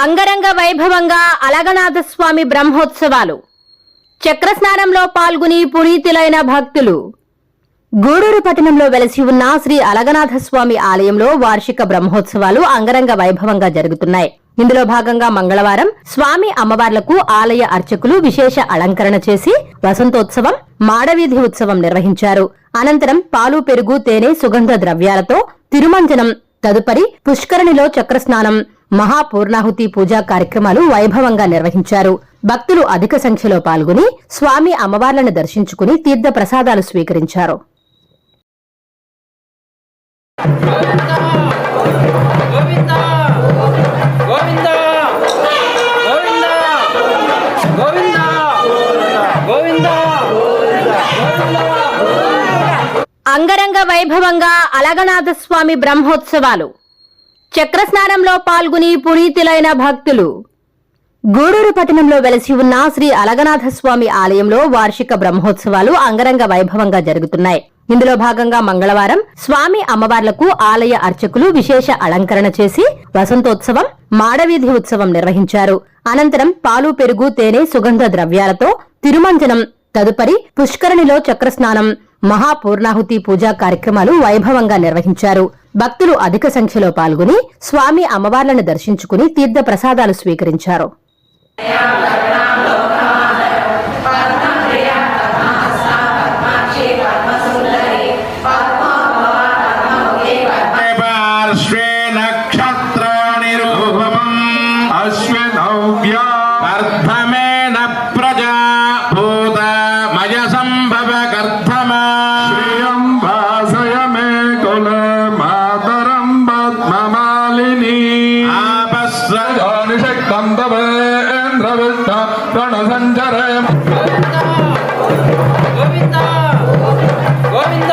అంగరంగ వైభవంగా అలగనాథ స్వామి బ్రహ్మోత్సవాలు. చక్రస్నానంలో పాల్గొని పునీతులైన భక్తులు. గూడూరు పట్టణంలో వెలసి ఉన్న శ్రీ అలగనాథ స్వామి ఆలయంలో వార్షిక బ్రహ్మోత్సవాలు అంగరంగ వైభవంగా జరుగుతున్నాయి. ఇందులో భాగంగా మంగళవారం స్వామి అమ్మవార్లకు ఆలయ అర్చకులు విశేష అలంకరణ చేసి వసంతోత్సవం మాడవీధి ఉత్సవం నిర్వహించారు. అనంతరం పాలు పెరుగు తేనె సుగంధ ద్రవ్యాలతో తిరుమంజనం తదుపరి పుష్కరణిలో చక్రస్నానం మహాపూర్ణాహుతి పూజా కార్యక్రమాలు వైభవంగా నిర్వహించారు. భక్తులు అధిక సంఖ్యలో పాల్గొని స్వామి అమ్మవార్లను దర్శించుకుని తీర్థ ప్రసాదాలు స్వీకరించారు. అంగరంగ వైభవంగా అలగనాథ స్వామి బ్రహ్మోత్సవాలు. చక్రస్నానంలో పాల్గొని పునీతులైన భక్తులు. గూడూరు పట్టణంలో వెలసి ఉన్న శ్రీ అలగనాథస్వామి ఆలయంలో వార్షిక బ్రహ్మోత్సవాలు అంగరంగ వైభవంగా జరుగుతున్నాయి. ఇందులో భాగంగా మంగళవారం స్వామి అమ్మవార్లకు ఆలయ అర్చకులు విశేష అలంకరణ చేసి వసంతోత్సవం మాడవీధి ఉత్సవం నిర్వహించారు. అనంతరం పాలు పెరుగు తేనె సుగంధ ద్రవ్యాలతో తిరుమంజనం తదుపరి పుష్కరణిలో చక్రస్నానం మహాపూర్ణాహుతి పూజా కార్యక్రమాలు వైభవంగా నిర్వహించారు. భక్తులు అధిక సంఖ్యలో పాల్గొని స్వామి అమ్మవార్లను దర్శించుకుని తీర్థ ప్రసాదాలు స్వీకరించారు ప్రజా మాలిని ఆపస్రజానిషకందవేంద్రవిష్ట ప్రణసంచరే. గోవింద గోవింద.